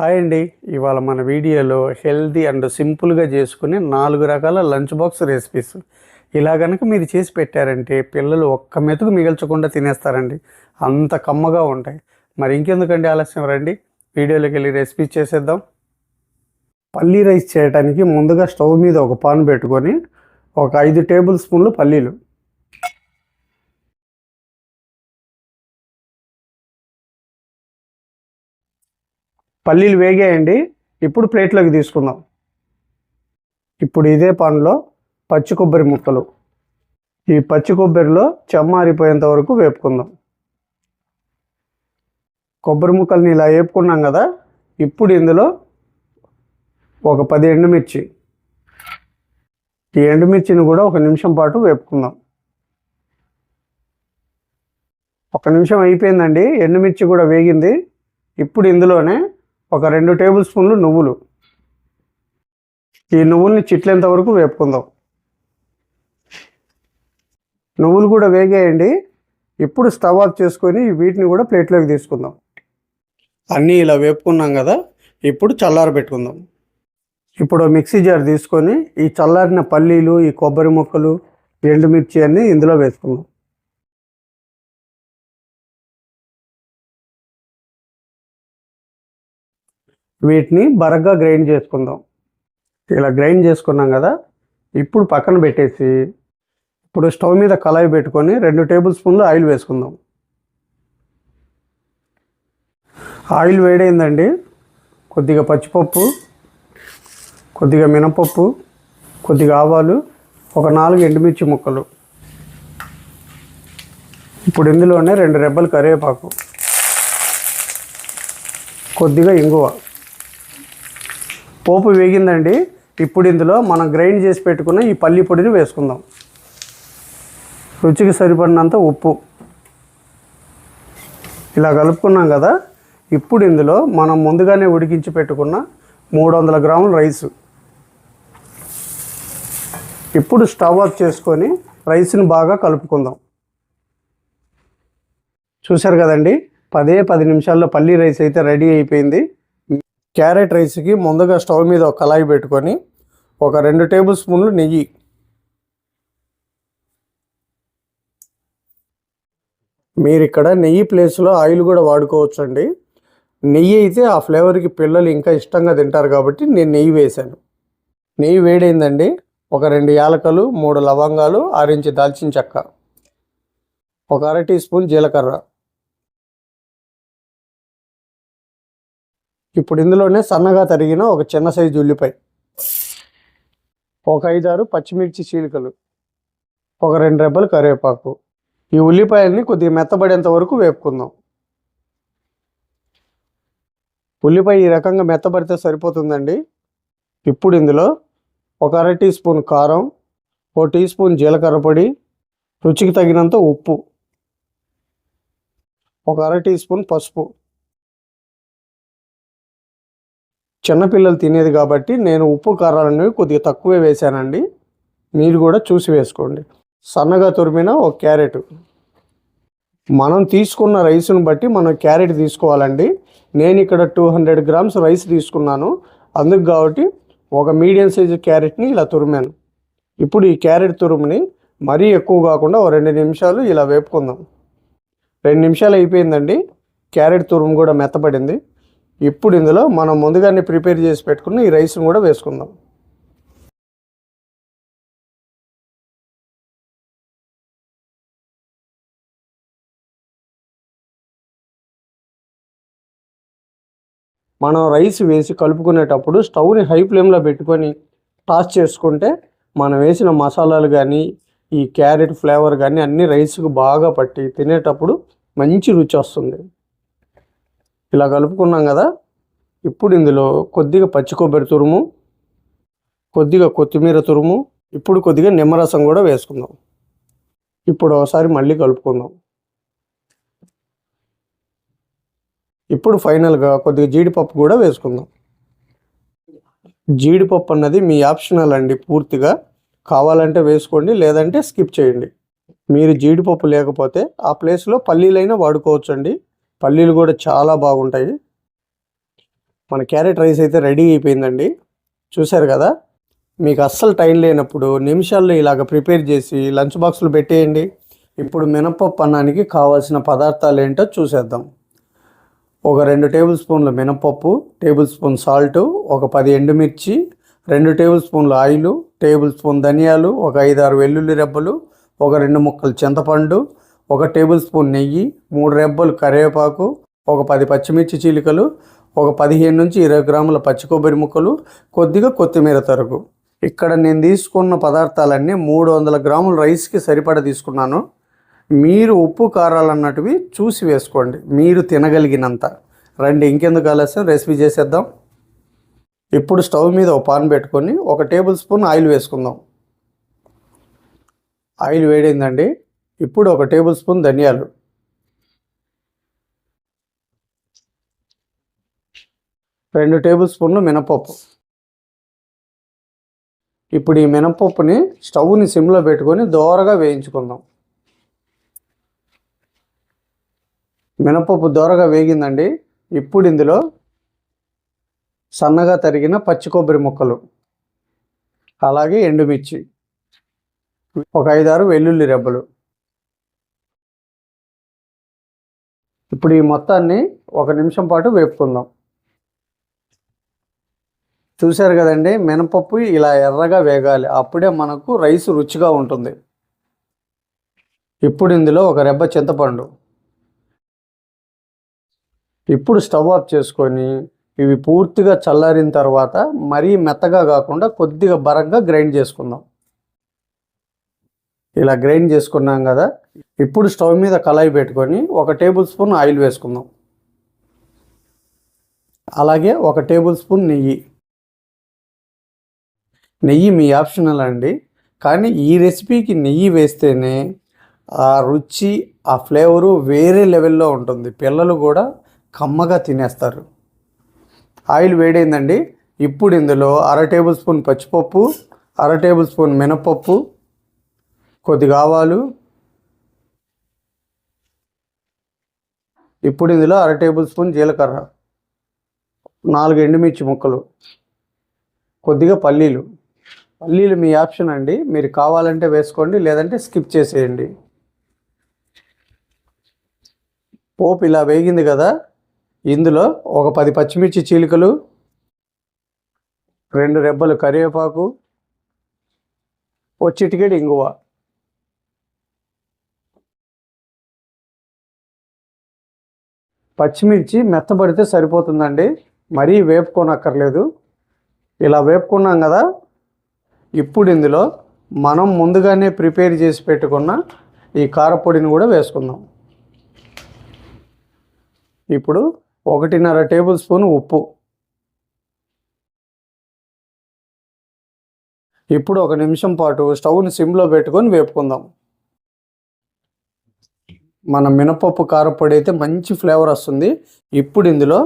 Hi అండి. ఇవాళ మన వీడియోలో హెల్తీ అండ్ సింపుల్గా చేసుకునే నాలుగు రకాల లంచ్ బాక్స్ రెసిపీస్. ఇలా కనుక మీరు చేసి పెట్టారంటే పిల్లలు ఒక్క మెతుకు మిగల్చకుండా తినేస్తారండి. అంత కమ్మగా ఉంటాయి. మరి ఇంకెందుకండి ఆలస్యం? రండి. వీడియోలోకి వెళ్ళి రెసిపీస్ చేసేద్దాం. పల్లీ రైస్ చేయడానికి ముందుగా స్టవ్ మీద ఒక పాన్ పెట్టుకొని ఒక ఐదు టేబుల్ స్పూన్లు పల్లీలు పల్లీలు వేగేయండి. ఇప్పుడు ప్లేట్లోకి తీసుకుందాం. ఇప్పుడు ఇదే పాన్లో పచ్చి కొబ్బరి ముక్కలు. ఈ పచ్చి కొబ్బరిలో చెమ్మారిపోయేంత వరకు వేపుకుందాం. కొబ్బరి ముక్కల్ని ఇలా వేపుకున్నాం కదా ఇప్పుడు ఇందులో ఒక పది ఎండుమిర్చి. ఈ ఎండుమిర్చిని కూడా ఒక నిమిషం పాటు వేపుకుందాం. ఒక నిమిషం అయిపోయిందండి ఎండుమిర్చి కూడా వేగింది. ఇప్పుడు ఇందులోనే ఒక రెండు టేబుల్ స్పూన్లు నువ్వులు. ఈ నువ్వుల్ని చిట్లేంత వరకు వేపుకుందాం. నువ్వులు కూడా వేగేయండి. ఇప్పుడు స్టవ్ ఆఫ్ చేసుకొని వీటిని కూడా ప్లేట్లోకి తీసుకుందాం. అన్నీ ఇలా వేపుకున్నాం కదా ఇప్పుడు చల్లార పెట్టుకుందాం. ఇప్పుడు మిక్సీ జార్ తీసుకొని ఈ చల్లారిన పల్లీలు ఈ కొబ్బరి ముక్కలు ఎండుమిర్చి అన్నీ ఇందులో వేసుకుందాం. వీటిని బరగ్గా గ్రైండ్ చేసుకుందాం. ఇలా గ్రైండ్ చేసుకున్నాం కదా ఇప్పుడు పక్కన పెట్టేసి ఇప్పుడు స్టవ్ మీద కళాయి పెట్టుకొని రెండు టేబుల్ స్పూన్లు ఆయిల్ వేసుకుందాం. ఆయిల్ వేడైందండి. కొద్దిగా పచ్చిపప్పు కొద్దిగా మినపప్పు కొద్దిగా ఆవాలు ఒక నాలుగు ఎండుమిర్చి ముక్కలు. ఇప్పుడు ఇందులోనే రెండు రెబ్బలు కరివేపాకు. కొద్దిగా ఇంగువ. పోపు వేగిందండి. ఇప్పుడు ఇందులో మనం గ్రైండ్ చేసి పెట్టుకున్న ఈ పల్లి పొడిని వేసుకుందాం. రుచికి సరిపడినంత ఉప్పు. ఇలా కలుపుకున్నాం కదా. ఇప్పుడు ఇందులో మనం ముందుగానే ఉడికించి పెట్టుకున్న మూడు వందల గ్రాముల రైసు. ఇప్పుడు స్టవ్ ఆఫ్ చేసుకొని రైస్ని బాగా కలుపుకుందాం. చూశారు కదండి? పదే పది నిమిషాల్లో పల్లీ రైస్ అయితే రెడీ అయిపోయింది. క్యారెట్ రైస్కి ముందుగా స్టవ్ మీద ఒక కళాయి పెట్టుకొని ఒక రెండు టేబుల్ స్పూన్లు నెయ్యి. మీరు ఇక్కడ నెయ్యి ప్లేస్లో ఆయిల్ కూడా వాడుకోవచ్చు అండి నెయ్యి అయితే ఆ ఫ్లేవర్కి పిల్లలు ఇంకా ఇష్టంగా తింటారు కాబట్టి నేను నెయ్యి వేశాను. నెయ్యి వేడైందండి. ఒక రెండు యాలకలు మూడు లవంగాలు ఆరించి దాల్చిన చెక్క ఒక అర టీ స్పూన్ జీలకర్ర. ఇప్పుడు ఇందులోనే సన్నగా తరిగిన ఒక చిన్న సైజు ఉల్లిపాయ. ఒక ఐదారు పచ్చిమిర్చి చీలికలు. ఒక రెండు రెబ్బలు కరివేపాకు. ఈ ఉల్లిపాయల్ని కొద్దిగా మెత్తబడేంత వరకు వేపుకుందాం. ఉల్లిపాయ ఈ రకంగా మెత్తబడితే సరిపోతుందండి. ఇప్పుడు ఇందులో ఒక అర టీ స్పూన్ కారం ఓ టీ స్పూన్ జీలకర్ర పొడి రుచికి తగినంత ఉప్పు ఒక అర టీ స్పూన్ పసుపు. చిన్నపిల్లలు తినేది కాబట్టి నేను ఉప్పు కారాలనేవి కొద్దిగా తక్కువే వేశానండి. మీరు కూడా చూసి వేసుకోండి. సన్నగా తురిమిన ఒక క్యారెట్. మనం తీసుకున్న రైస్ను బట్టి మనం క్యారెట్ తీసుకోవాలండి. నేను ఇక్కడ టూ హండ్రెడ్ గ్రామ్స్ రైస్ తీసుకున్నాను. అందుకు కాబట్టి ఒక మీడియం సైజు క్యారెట్ని ఇలా తురిమాను. ఇప్పుడు ఈ క్యారెట్ తురుముని మరీ ఎక్కువ కాకుండా ఓ రెండు నిమిషాలు ఇలా వేపుకుందాం. రెండు నిమిషాలు అయిపోయిందండి. క్యారెట్ తురుము కూడా మెత్తపడింది. ఇప్పుడు ఇందులో మనం ముందుగానే ప్రిపేర్ చేసి పెట్టుకున్న ఈ రైస్ని కూడా వేసుకుందాం. మనం రైస్ వేసి కలుపుకునేటప్పుడు స్టవ్ని హై ఫ్లేమ్లో పెట్టుకొని టాస్ చేసుకుంటే మనం వేసిన మసాలాలు కానీ ఈ క్యారెట్ ఫ్లేవర్ కానీ అన్ని రైస్కు బాగా పట్టి తినేటప్పుడు మంచి రుచి వస్తుంది. ఇలా కలుపుకున్నాం కదా ఇప్పుడు ఇందులో కొద్దిగా పచ్చి కొబ్బరి తురుము కొద్దిగా కొత్తిమీర తురుము ఇప్పుడు కొద్దిగా నిమ్మరసం కూడా వేసుకుందాం. ఇప్పుడు ఒకసారి మళ్ళీ కలుపుకుందాం. ఇప్పుడు ఫైనల్గా కొద్దిగా జీడిపప్పు కూడా వేసుకుందాం. జీడిపప్పు అన్నది మీ ఆప్షనల్ అండి పూర్తిగా. కావాలంటే వేసుకోండి లేదంటే స్కిప్ చేయండి. మీరు జీడిపప్పు లేకపోతే ఆ ప్లేస్లో పల్లీలైనా వాడుకోవచ్చు అండి పల్లీలు కూడా చాలా బాగుంటాయి. మన క్యారెట్ రైస్ అయితే రెడీ అయిపోయిందండి. చూశారు కదా? మీకు అస్సలు టైం లేనప్పుడు నిమిషాల్లో ఇలాగ ప్రిపేర్ చేసి లంచ్ బాక్సులు పెట్టేయండి. ఇప్పుడు మినపప్పు అన్నానికి కావాల్సిన పదార్థాలు ఏంటో చూసేద్దాం. ఒక రెండు టేబుల్ స్పూన్ల మినపప్పు టేబుల్ స్పూన్ సాల్ట్ ఒక పది ఎండుమిర్చి రెండు టేబుల్ స్పూన్ల ఆయిల్ టేబుల్ స్పూన్ ధనియాలు ఒక ఐదారు వెల్లుల్లి రెబ్బలు ఒక రెండు ముక్కలు చింతపండు ఒక టేబుల్ స్పూన్ నెయ్యి మూడు రెబ్బలు కరివేపాకు ఒక పది పచ్చిమిర్చి చీలికలు ఒక పదిహేను నుంచి ఇరవై గ్రాముల పచ్చి కొబ్బరి ముక్కలు కొద్దిగా కొత్తిమీర తరుగు. ఇక్కడ నేను తీసుకున్న పదార్థాలన్నీ మూడు వందల గ్రాముల రైస్కి సరిపడ తీసుకున్నాను. మీరు ఉప్పు కారాలు అన్నటివి చూసి వేసుకోండి. మీరు తినగలిగినంత. రండి ఇంకెందుకు ఆలస్యం? రెసిపీ చేసేద్దాం. ఇప్పుడు స్టవ్ మీద ఒక పాన్ పెట్టుకొని ఒక టేబుల్ స్పూన్ ఆయిల్ వేసుకుందాం. ఆయిల్ వేడైందండి. ఇప్పుడు ఒక టేబుల్ స్పూన్ ధనియాలు. రెండు టేబుల్ స్పూన్లు మినపప్పు. ఇప్పుడు ఈ మినపప్పుని స్టవ్ని సిమ్లో పెట్టుకొని దోరగా వేయించుకుందాం. మినపప్పు దోరగా వేగిందండి. ఇప్పుడు ఇందులో సన్నగా తరిగిన పచ్చి కొబ్బరి ముక్కలు అలాగే ఎండుమిర్చి ఒక ఐదారు వెల్లుల్లి రెబ్బలు. ఇప్పుడు ఈ మొత్తాన్ని ఒక నిమిషం పాటు వేపుకుందాం. చూశారు కదండి మినపప్పు ఇలా ఎర్రగా వేగాలి. అప్పుడే మనకు రైస్ రుచిగా ఉంటుంది. ఇప్పుడు ఇందులో ఒక రెబ్బ చింతపండు. ఇప్పుడు స్టవ్ ఆఫ్ చేసుకొని ఇవి పూర్తిగా చల్లారిన తర్వాత మరీ మెత్తగా కాకుండా కొద్దిగా బరగ్గా గ్రైండ్ చేసుకుందాం. ఇలా గ్రైండ్ చేసుకున్నాం కదా ఇప్పుడు స్టవ్ మీద కళాయి పెట్టుకొని ఒక టేబుల్ స్పూన్ ఆయిల్ వేసుకుందాం. అలాగే ఒక టేబుల్ స్పూన్ నెయ్యి. నెయ్యి మీ ఆప్షనల్ అండి. కానీ ఈ రెసిపీకి నెయ్యి వేస్తేనే ఆ రుచి ఆ ఫ్లేవరు వేరే లెవెల్లో ఉంటుంది. పిల్లలు కూడా కమ్మగా తినేస్తారు. ఆయిల్ వేడైందండి. ఇప్పుడు ఇందులో అర టేబుల్ స్పూన్ పచ్చిపప్పు అర టేబుల్ స్పూన్ మినపప్పు కొద్దిగా ఆవాలు ఇప్పుడు ఇందులో అర టేబుల్ స్పూన్ జీలకర్ర నాలుగు ఎండుమిర్చి ముక్కలు కొద్దిగా పల్లీలు. పల్లీలు మీ ఆప్షన్ అండి. మీరు కావాలంటే వేసుకోండి లేదంటే స్కిప్ చేసేయండి. పోపు ఇలా వేగింది కదా ఇందులో ఒక పది పచ్చిమిర్చి చీలికలు రెండు రెబ్బలు కరివేపాకు ఓ చిటికెడు ఇంగువ. పచ్చిమిర్చి మెత్తబడితే సరిపోతుందండి. మరీ వేపుకోనక్కర్లేదు. ఇలా వేపుకున్నాం కదా ఇప్పుడు ఇందులో మనం ముందుగానే ప్రిపేర్ చేసి పెట్టుకున్న ఈ కారపొడిని కూడా వేసుకుందాం. ఇప్పుడు ఒకటిన్నర టేబుల్ స్పూన్ ఉప్పు. ఇప్పుడు ఒక నిమిషం పాటు స్టవ్ని సిమ్లో పెట్టుకొని వేపుకుందాం. మన మినపప్పు కారపొడి అయితే మంచి ఫ్లేవర్ వస్తుంది. ఇప్పుడు ఇందులో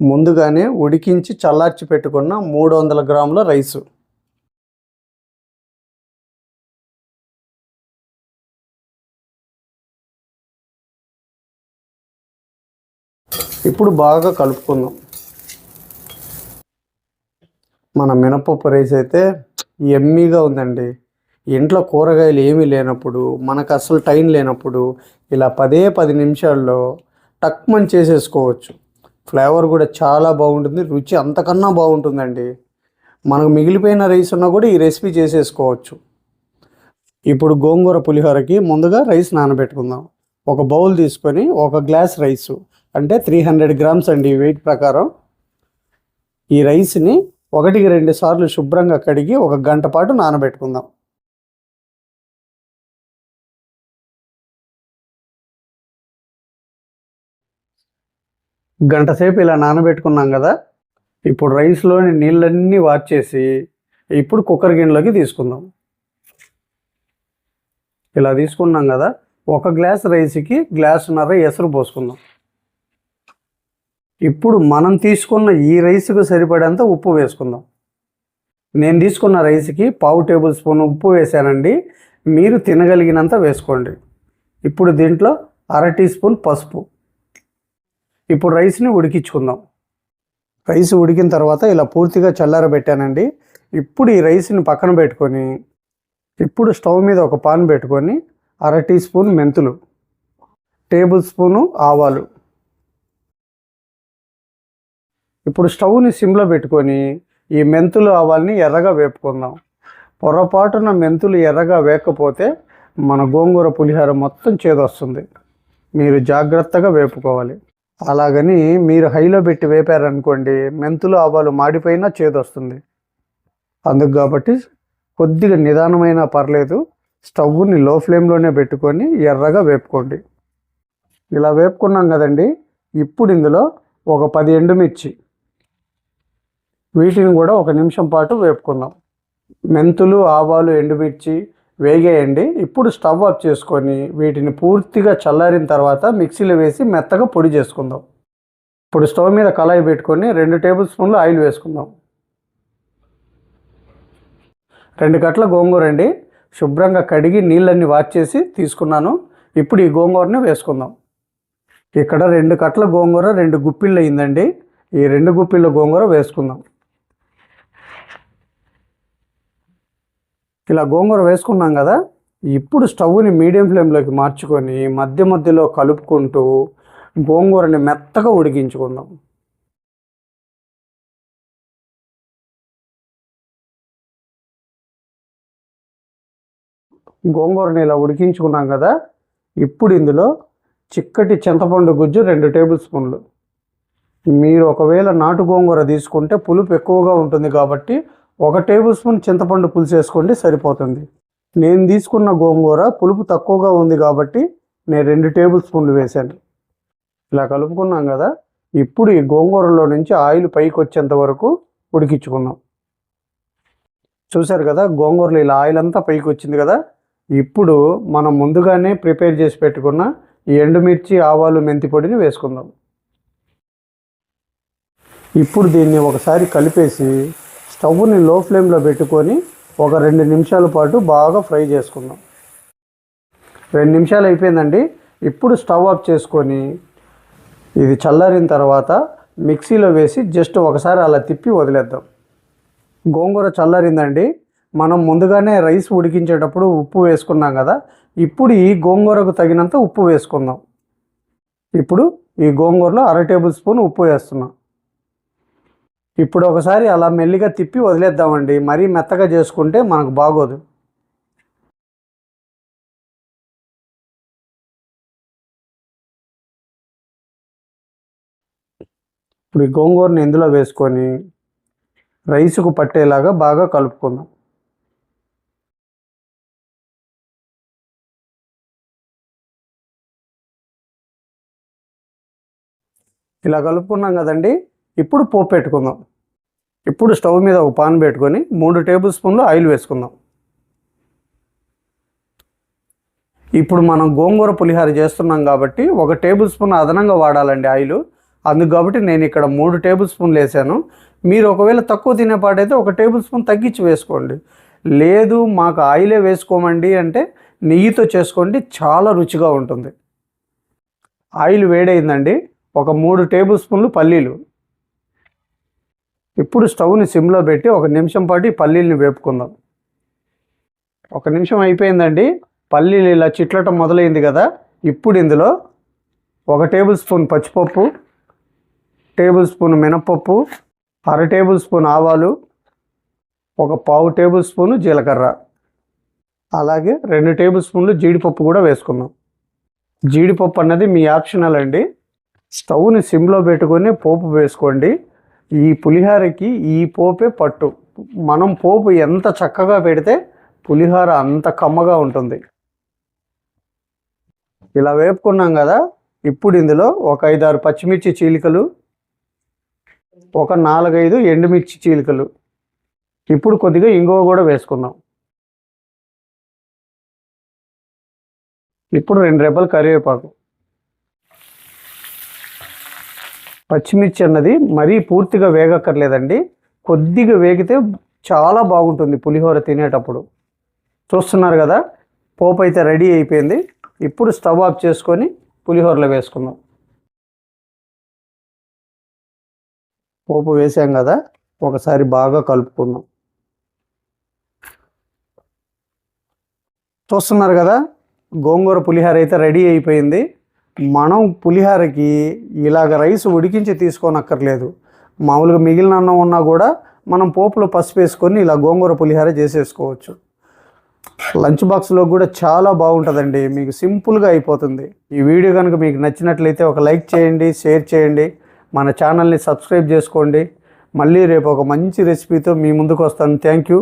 ముందుగానే ఉడికించి చల్లార్చి పెట్టుకున్న మూడు వందల గ్రాముల రైసు. ఇప్పుడు బాగా కలుపుకుందాం. మన మినపప్పు రైస్ అయితే ఎమ్మీగా ఉందండి. ఇంట్లో కూరగాయలు ఏమీ లేనప్పుడు మనకు అసలు టైం లేనప్పుడు ఇలా పదే పది నిమిషాల్లో టక్మన్ చేసేసుకోవచ్చు. ఫ్లేవర్ కూడా చాలా బాగుంటుంది రుచి అంతకన్నా బాగుంటుందండి. మనకు మిగిలిపోయిన రైస్ ఉన్నా కూడా ఈ రెసిపీ చేసేసుకోవచ్చు. ఇప్పుడు గోంగూర పులిహోరకి ముందుగా రైస్ నానబెట్టుకుందాం. ఒక బౌల్ తీసుకొని ఒక గ్లాస్ రైస్ అంటే త్రీ హండ్రెడ్ గ్రామ్స్ అండి వెయిట్ ప్రకారం. ఈ రైస్ని ఒకటికి రెండు సార్లు శుభ్రంగా కడిగి ఒక గంట పాటు నానబెట్టుకుందాం. గంట సేపు ఇలా నానబెట్టుకున్నాం కదా ఇప్పుడు రైస్లోని నీళ్ళన్నీ వార్చేసి ఇప్పుడు కుక్కర్ గిన్నెలోకి తీసుకుందాం. ఇలా తీసుకున్నాం కదా ఒక గ్లాస్ రైస్కి గ్లాసున్నర ఎసరు పోసుకుందాం. ఇప్పుడు మనం తీసుకున్న ఈ రైస్కు సరిపడేంత ఉప్పు వేసుకుందాం. నేను తీసుకున్న రైస్కి పావు టేబుల్ స్పూన్ ఉప్పు వేసానండి మీరు తినగలిగినంత వేసుకోండి. ఇప్పుడు దీంట్లో అర టీ స్పూన్ పసుపు. ఇప్పుడు రైస్ని ఉడికించుకుందాం. రైస్ ఉడికిన తర్వాత ఇలా పూర్తిగా చల్లారబెట్టానండి. ఇప్పుడు ఈ రైస్ని పక్కన పెట్టుకొని ఇప్పుడు స్టవ్ మీద ఒక పాన్ పెట్టుకొని అర టీ స్పూన్ మెంతులు టేబుల్ స్పూను ఆవాలు. ఇప్పుడు స్టవ్ని సిమ్లో పెట్టుకొని ఈ మెంతులు ఆవాల్ని ఎర్రగా వేపుకుందాం. పొరపాటున మెంతులు ఎర్రగా వేయకపోతే మన గోంగూర పులిహోర మొత్తం చేదొస్తుంది. మీరు జాగ్రత్తగా వేపుకోవాలి. అలాగని మీరు హైలో పెట్టి వేపారనుకోండి మెంతులు ఆవాలు మాడిపోయినా చేదొస్తుంది. అందుకు కాబట్టి కొద్దిగా నిదానమైన పర్లేదు స్టవ్ని లో ఫ్లేమ్లోనే పెట్టుకొని ఎర్రగా వేపుకోండి. ఇలా వేపుకున్నాం కదండి ఇప్పుడు ఇందులో ఒక పది ఎండుమిర్చి. వీటిని కూడా ఒక నిమిషం పాటు వేపుకుందాం. మెంతులు ఆవాలు ఎండుమిర్చి వేగేయండి. ఇప్పుడు స్టవ్ ఆఫ్ చేసుకొని వీటిని పూర్తిగా చల్లారిన తర్వాత మిక్సీలో వేసి మెత్తగా పొడి చేసుకుందాం. ఇప్పుడు స్టవ్ మీద కళాయి పెట్టుకొని రెండు టేబుల్ స్పూన్లు ఆయిల్ వేసుకుందాం. రెండు గట్ల గోంగూర అండి. శుభ్రంగా కడిగి నీళ్ళన్నీ వాచ్ చేసి తీసుకున్నాను. ఇప్పుడు ఈ గోంగూరని వేసుకుందాం. ఇక్కడ రెండు కట్ల గోంగూర రెండు గుప్పిళ్ళు అయిందండి ఈ రెండు గుప్పిళ్ళ గోంగూర వేసుకుందాం. ఇలా గోంగూర వేసుకున్నాం కదా ఇప్పుడు స్టవ్ని మీడియం ఫ్లేమ్లోకి మార్చుకొని మధ్య మధ్యలో కలుపుకుంటూ గోంగూరని మెత్తగా ఉడికించుకుందాం. గోంగూరని ఇలా ఉడికించుకున్నాం కదా ఇప్పుడు ఇందులో చిక్కటి చింతపండు గుజ్జు రెండు టేబుల్ స్పూన్లు. మీరు ఒకవేళ నాటు గోంగూర తీసుకుంటే పులుపు ఎక్కువగా ఉంటుంది కాబట్టి ఒక టేబుల్ స్పూన్ చింతపండు పులుసు వేసుకోండి సరిపోతుంది. నేను తీసుకున్న గోంగూర పులుపు తక్కువగా ఉంది కాబట్టి నేను రెండు టేబుల్ స్పూన్లు వేశాను. ఇలా కలుపుకున్నాం కదా ఇప్పుడు ఈ గోంగూరలో నుంచి ఆయిల్ పైకి వచ్చేంత వరకు ఉడికించుకుందాం. చూశారు కదా గోంగూరలో ఇలా ఆయిల్ అంతా పైకి వచ్చింది కదా ఇప్పుడు మనం ముందుగానే ప్రిపేర్ చేసి పెట్టుకున్న ఈ ఎండుమిర్చి ఆవాలు మెంతి పొడిని వేసుకుందాం. ఇప్పుడు దీన్ని ఒకసారి కలిపేసి స్టవ్ని లో ఫ్లేమ్లో పెట్టుకొని ఒక రెండు నిమిషాల పాటు బాగా ఫ్రై చేసుకుందాం. రెండు నిమిషాలు అయిపోయిందండి. ఇప్పుడు స్టవ్ ఆఫ్ చేసుకొని ఇది చల్లారిన తర్వాత మిక్సీలో వేసి జస్ట్ ఒకసారి అలా తిప్పి వదిలేద్దాం. గోంగూర చల్లారిందండి. మనం ముందుగానే రైస్ ఉడికించేటప్పుడు ఉప్పు వేసుకున్నాం కదా ఇప్పుడు ఈ గోంగూరకు తగినంత ఉప్పు వేసుకుందాం. ఇప్పుడు ఈ గోంగూరలో అర టేబుల్ స్పూన్ ఉప్పు వేస్తున్నాం. ఇప్పుడు ఒకసారి అలా మెల్లిగా తిప్పి వదిలేద్దామండి. మరీ మెత్తగా చేసుకుంటే మనకు బాగోదు. ఇప్పుడు ఈ గోంగూరని ఇందులో వేసుకొని రైస్కు పట్టేలాగా బాగా కలుపుకుందాం. ఇలా కలుపుకున్నాం కదండి. ఇప్పుడు పోపు పెట్టుకుందాం. ఇప్పుడు స్టవ్ మీద ఒక పాన్ పెట్టుకొని మూడు టేబుల్ స్పూన్లు ఆయిల్ వేసుకుందాం. ఇప్పుడు మనం గోంగూర పులిహోర చేస్తున్నాం కాబట్టి ఒక టేబుల్ స్పూన్ అదనంగా వాడాలండి ఆయిల్. అందుకు కాబట్టి నేను ఇక్కడ మూడు టేబుల్ స్పూన్లు వేసాను. మీరు ఒకవేళ తక్కువ తినేపాటైతే ఒక టేబుల్ స్పూన్ తగ్గించి వేసుకోండి. లేదు మాకు ఆయిలే వేసుకోమండి అంటే నెయ్యితో చేసుకోండి చాలా రుచిగా ఉంటుంది. ఆయిల్ వేడైందండి. ఒక మూడు టేబుల్ స్పూన్లు పల్లీలు. ఇప్పుడు స్టవ్ని సిమ్లో పెట్టి ఒక నిమిషం పాటు ఈ పల్లీల్ని వేపుకుందాం. ఒక నిమిషం అయిపోయిందండి. పల్లీలు ఇలా చిట్లటం మొదలైంది కదా. ఇప్పుడు ఇందులో ఒక టేబుల్ స్పూన్ పచ్చిపప్పు టేబుల్ స్పూన్ మినపప్పు అర టేబుల్ స్పూన్ ఆవాలు ఒక పావు టేబుల్ స్పూన్ జీలకర్ర. అలాగే రెండు టేబుల్ స్పూన్లు జీడిపప్పు కూడా వేసుకుందాం. జీడిపప్పు అన్నది మీ ఆప్షనల్ అండి. స్టవ్ని సిమ్లో పెట్టుకొని పోపు వేసుకోండి. ఈ పులిహోరకి ఈ పోపే పట్టు. మనం పోపు ఎంత చక్కగా పెడితే పులిహోర అంత కమ్మగా ఉంటుంది. ఇలా వేపుకున్నాం కదా ఇప్పుడు ఇందులో ఒక ఐదారు పచ్చిమిర్చి చీలికలు ఒక నాలుగైదు ఎండుమిర్చి చీలికలు. ఇప్పుడు కొద్దిగా ఇంగువ కూడా వేసుకుందాం. ఇప్పుడు రెండు రెబ్బలు కరివేపాకు. పచ్చిమిర్చి అన్నది మరీ పూర్తిగా వేగక్కర్లేదండి. కొద్దిగా వేగితే చాలా బాగుంటుంది పులిహోర తినేటప్పుడు. చూస్తున్నారు కదా పోపు అయితే రెడీ అయిపోయింది. ఇప్పుడు స్టవ్ ఆఫ్ చేసుకొని పులిహోరలో వేసుకుందాం. పోపు వేసాం కదా ఒకసారి బాగా కలుపుకుందాం. చూస్తున్నారు కదా గోంగూర పులిహోర అయితే రెడీ అయిపోయింది. మనం పులిహోరకి ఇలాగ రైస్ ఉడికించి తీసుకోనక్కర్లేదు. మామూలుగా మిగిలిన అన్నం ఉన్నా కూడా మనం పోపులో పసుపు వేసుకొని ఇలా గోంగూర పులిహోర చేసేసుకోవచ్చు. లంచ్ బాక్స్లో కూడా చాలా బాగుంటుందండి. మీకు సింపుల్గా అయిపోతుంది. ఈ వీడియో కనుక మీకు నచ్చినట్లయితే ఒక లైక్ చేయండి షేర్ చేయండి మన ఛానల్ని సబ్స్క్రైబ్ చేసుకోండి. మళ్ళీ రేపు ఒక మంచి రెసిపీతో మీ ముందుకు వస్తాను. Thank you.